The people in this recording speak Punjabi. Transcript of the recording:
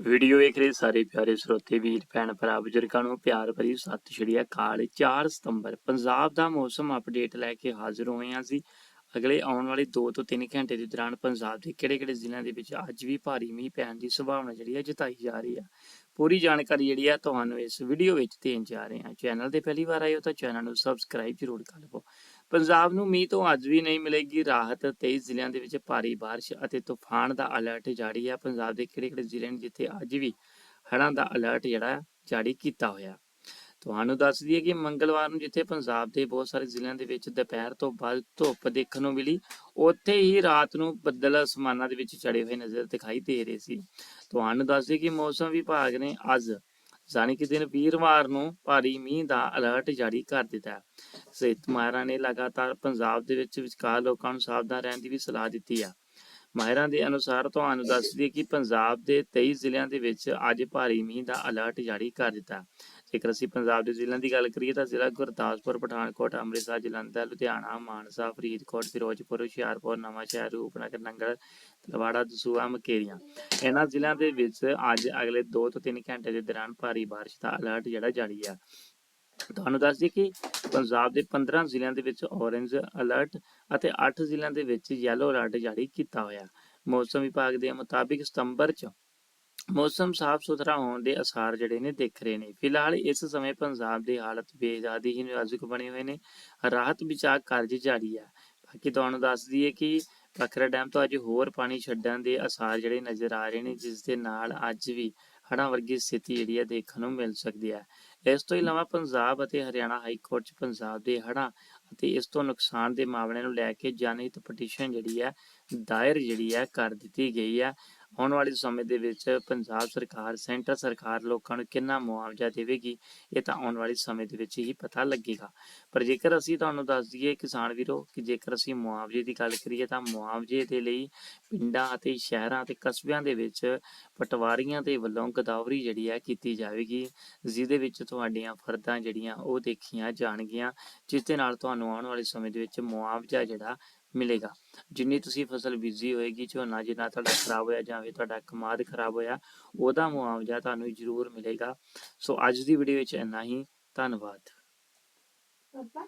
ਵੀਡੀਓ ਵੇਖ ਰਹੇ ਸਾਰੇ ਪਿਆਰੇ ਸਰੋਤੇ, ਵੀਰ, ਭੈਣ, ਭਰਾ, ਬਜ਼ੁਰਗਾਂ ਨੂੰ ਪਿਆਰ ਭਰੀ ਸਤਿ ਸ਼੍ਰੀ ਅਕਾਲ। 4 ਸਤੰਬਰ, ਪੰਜਾਬ ਦਾ ਮੌਸਮ ਅਪਡੇਟ ਲੈ ਕੇ ਹਾਜ਼ਰ ਹੋਏ ਹਾਂ ਅਸੀਂ। ਅਗਲੇ ਆਉਣ ਵਾਲੇ 2 ਤੋਂ 3 ਘੰਟੇ ਦੇ ਦੌਰਾਨ ਪੰਜਾਬ ਦੇ ਕਿਹੜੇ-ਕਿਹੜੇ ਜ਼ਿਲ੍ਹਿਆਂ ਦੇ ਵਿੱਚ ਅੱਜ ਵੀ ਭਾਰੀ ਮੀਂਹ ਪੈਣ ਦੀ ਸੰਭਾਵਨਾ ਜਿਹੜੀ ਹੈ ਜਤਾਈ ਜਾ ਰਹੀ ਹੈ। ਪੂਰੀ ਜਾਣਕਾਰੀ ਜਿਹੜੀ ਹੈ ਤੁਹਾਨੂੰ ਇਸ ਵੀਡੀਓ ਵਿੱਚ ਦੇਣ ਜਾ ਰਹੇ ਹਾਂ। ਚੈਨਲ ਤੇ ਪਹਿਲੀ ਵਾਰ ਆਏ ਹੋ ਤਾਂ ਚੈਨਲ ਨੂੰ ਸਬਸਕ੍ਰਾਈਬ ਜ਼ਰੂਰ ਕਰ ਲਵੋ। ਪੰਜਾਬ ਨੂੰ ਮੀਂਹ ਤੋਂ ਅੱਜ ਵੀ ਨਹੀਂ ਮਿਲੇਗੀ ਰਾਹਤ 23 ਜ਼ਿਲ੍ਹਿਆਂ ਦੇ ਵਿੱਚ ਭਾਰੀ ਬਾਰਿਸ਼ ਅਤੇ ਤੂਫਾਨ ਦਾ ਅਲਰਟ ਜਾਰੀ ਹੈ ਪੰਜਾਬ ਦੇ ਕਿਹੜੇ-ਕਿਹੜੇ ਜ਼ਿਲ੍ਹੇ ਨੇ ਜਿੱਥੇ ਅੱਜ ਵੀ ਹੜ੍ਹਾਂ ਦਾ ਅਲਰਟ ਜਿਹੜਾ ਜਾਰੀ ਕੀਤਾ ਹੋਇਆ? ਤੁਹਾਨੂੰ ਦੱਸ ਦਈਏ ਕਿ ਮੰਗਲਵਾਰ ਨੂੰ ਜਿੱਥੇ ਪੰਜਾਬ ਦੇ ਬਹੁਤ ਸਾਰੇ ਜ਼ਿਲ੍ਹਿਆਂ ਦੇ ਵਿੱਚ ਦੁਪਹਿਰ ਤੋਂ ਬਾਅਦ ਧੁੱਪ ਦੇਖਣ ਨੂੰ ਮਿਲੀ, ਉੱਥੇ ਹੀ ਰਾਤ ਨੂੰ ਬੱਦਲ ਅਸਮਾਨਾਂ ਦੇ ਵਿੱਚ ਚੜੇ ਹੋਏ ਨਜ਼ਰ ਦਿਖਾਈ ਦੇ ਰਹੇ ਸੀ। ਤੁਹਾਨੂੰ ਦੱਸ ਦਈਏ ਕਿ ਮੌਸਮ ਵਿਭਾਗ ਨੇ ਅੱਜ ਯਾਨੀ ਕਿ ਦਿਨ ਵੀਰਵਾਰ ਨੂੰ ਭਾਰੀ ਮੀਂਹ ਦਾ ਅਲਰਟ ਜਾਰੀ ਕਰ ਦਿੱਤਾ ਹੈ। ਸਿਹਤ ਮਾਹਿਰਾਂ ਨੇ ਲਗਾਤਾਰ ਪੰਜਾਬ ਦੇ ਵਿੱਚ ਵਿਚਕਾਰ ਲੋਕਾਂ ਨੂੰ ਸਾਵਧਾਨ ਰਹਿਣ ਦੀ ਵੀ ਸਲਾਹ ਦਿੱਤੀ ਹੈ। ਮਾਹਿਰਾਂ ਦੇ ਅਨੁਸਾਰ ਤੁਹਾਨੂੰ ਦੱਸ ਦਈਏ ਕਿ ਪੰਜਾਬ ਦੇ 23 ਜ਼ਿਲ੍ਹਿਆਂ ਦੇ ਵਿੱਚ ਅੱਜ ਭਾਰੀ ਮੀਂਹ ਦਾ ਅਲਰਟ ਜਾਰੀ ਕਰ ਦਿੱਤਾ ਜੇਕਰ ਅਸੀਂ ਪੰਜਾਬ ਦੇ ਜ਼ਿਲ੍ਹਿਆਂ ਦੀ ਗੱਲ ਕਰੀਏ ਤਾਂ ਜ਼ਿਲ੍ਹਾ ਗੁਰਦਾਸਪੁਰ, ਪਠਾਨਕੋਟ, ਅੰਮ੍ਰਿਤਸਰ, ਜਲੰਧਰ, ਲੁਧਿਆਣਾ, ਮਾਨਸਾ, ਫਰੀਦਕੋਟ, ਫਿਰੋਜ਼ਪੁਰ, ਹੁਸ਼ਿਆਰਪੁਰ, ਨਵਾਂਸ਼ਹਿਰ, ਰੂਪਨਗਰ, ਨੰਗਲ, ਤਲਵਾੜਾ, ਦਸੂਹਾ, ਮਕੇਰੀਆਂ। ਇਹਨਾਂ ਜ਼ਿਲ੍ਹਿਆਂ ਦੇ ਵਿੱਚ ਅੱਜ ਅਗਲੇ 2 ਤੋਂ 3 ਘੰਟੇ ਦੇ ਦੌਰਾਨ ਭਾਰੀ ਬਾਰਿਸ਼ ਦਾ ਅਲਰਟ ਜਿਹੜਾ ਜਾਰੀ ਹੈ ਤੁਹਾਨੂੰ ਦੱਸ ਦਈਏ ਕਿ ਪੰਜਾਬ ਦੇ 15 ਜ਼ਿਲ੍ਹਿਆਂ ਦੇ ਵਿੱਚ ਔਰੇਂਜ ਅਲਰਟ ਅਤੇ 8 ਜ਼ਿਲ੍ਹਿਆਂ ਦੇ ਵਿੱਚ ਯੈਲੋ ਅਲਰਟ ਜਾਰੀ ਕੀਤਾ ਹੋਇਆ। ਮੌਸਮ ਵਿਭਾਗ ਦੇ ਮੁਤਾਬਿਕ ਸਤੰਬਰ 'ਚ ਮੌਸਮ ਸਾਫ਼ ਸੁਥਰਾ ਹੋਣ ਦੇ ਅਸਾਰ ਜਿਹੜੇ ਨੇ ਦਿਖ ਰਹੇ ਨੇ। ਫਿਲਹਾਲ ਇਸ ਸਮੇਂ ਪੰਜਾਬ ਦੀ ਹਾਲਤ ਬੇਜ਼ਾਦੀ ਹੀ ਨਾਜ਼ੁਕ ਬਣੇ ਹੋਏ ਨੇ। ਰਾਹਤ ਬਚਾਅ ਕਾਰਜ ਜਾਰੀ ਹੈ ਬਾਕੀ ਤੁਹਾਨੂੰ ਦੱਸ ਦਈਏ ਕਿ ਪਖਰਾ ਡੈਮ ਤੋਂ ਅੱਜ ਹੋਰ ਪਾਣੀ ਛੱਡਣ ਦੇ ਅਸਾਰ ਜਿਹੜੇ ਨਜ਼ਰ ਆ ਰਹੇ ਨੇ, ਜਿਸ ਦੇ ਨਾਲ ਅੱਜ ਵੀ ਹੜ੍ਹਾਂ ਵਰਗੀ ਸਥਿਤੀ ਜਿਹੜੀ ਹੈ ਦੇਖਣ ਨੂੰ ਮਿਲ ਸਕਦੀ ਹੈ ਇਸ ਤੋਂ ਇਲਾਵਾ ਪੰਜਾਬ ਅਤੇ ਹਰਿਆਣਾ ਹਾਈ ਕੋਰਟ 'ਚ ਪੰਜਾਬ ਦੇ ਹੜ੍ਹਾਂ ਅਤੇ ਇਸ ਤੋਂ ਨੁਕਸਾਨ ਦੇ ਮਾਮਲੇ ਨੂੰ ਲੈ ਕੇ ਜਨਹਿਤ ਪਟੀਸ਼ਨ ਜਿਹੜੀ ਹੈ ਦਾਇਰ ਜਿਹੜੀ ਹੈ ਕਰ ਦਿੱਤੀ ਗਈ ਹੈ ਆਉਣ ਵਾਲੇ ਸਮੇਂ ਦੇ ਵਿੱਚ ਪੰਜਾਬ ਸਰਕਾਰ, ਸੈਂਟਰ ਸਰਕਾਰ ਲੋਕਾਂ ਨੂੰ ਕਿੰਨਾ ਮੁਆਵਜ਼ਾ ਦੇਵੇਗੀ, ਇਹ ਤਾਂ ਆਉਣ ਵਾਲੇ ਸਮੇਂ ਦੇ ਵਿੱਚ ਹੀ ਪਤਾ ਲੱਗੇਗਾ। ਪਰ ਜੇਕਰ ਅਸੀਂ ਤੁਹਾਨੂੰ ਦੱਸ ਦਈਏ ਕਿਸਾਨ ਵੀਰੋ ਕਿ ਜੇਕਰ ਅਸੀਂ ਮੁਆਵਜ਼ੇ ਦੀ ਗੱਲ ਕਰੀਏ ਤਾਂ ਮੁਆਵਜ਼ੇ ਦੇ ਲਈ ਪਿੰਡਾਂ ਅਤੇ ਸ਼ਹਿਰਾਂ ਅਤੇ ਕਸਬਿਆਂ ਦੇ ਵਿੱਚ ਪਟਵਾਰੀਆਂ ਦੇ ਵੱਲੋਂ ਗਦਾਵਰੀ ਜਿਹੜੀ ਹੈ ਕੀਤੀ ਜਾਵੇਗੀ। ਜਿਹਦੇ ਵਿੱਚ ਤੁਹਾਡੀਆਂ ਫਰਦਾਂ ਜਿਹੜੀਆਂ ਉਹ ਦੇਖੀਆਂ ਜਾਣਗੀਆਂ, ਜਿਸ ਦੇ ਨਾਲ ਤੁਹਾਨੂੰ ਆਉਣ ਵਾਲੇ ਸਮੇਂ ਦੇ ਵਿੱਚ ਮੁਆਵਜ਼ਾ ਜਿਹੜਾ ਮਿਲੇਗਾ। ਜਿੰਨੀ ਤੁਸੀਂ ਫਸਲ ਬੀਜੀ ਹੋਏਗੀ, ਝੋਨਾ ਜਿੰਨਾ ਤੁਹਾਡਾ ਖਰਾਬ ਹੋਇਆ ਜਾਂ ਫਿਰ ਤੁਹਾਡਾ ਕਮਾਦ ਖਰਾਬ ਹੋਇਆ, ਉਹਦਾ ਮੁਆਵਜ਼ਾ ਤੁਹਾਨੂੰ ਜ਼ਰੂਰ ਮਿਲੇਗਾ। ਸੋ ਅੱਜ ਦੀ ਵੀਡੀਓ ਵਿੱਚ ਇੰਨਾ ਹੀ। ਧੰਨਵਾਦ।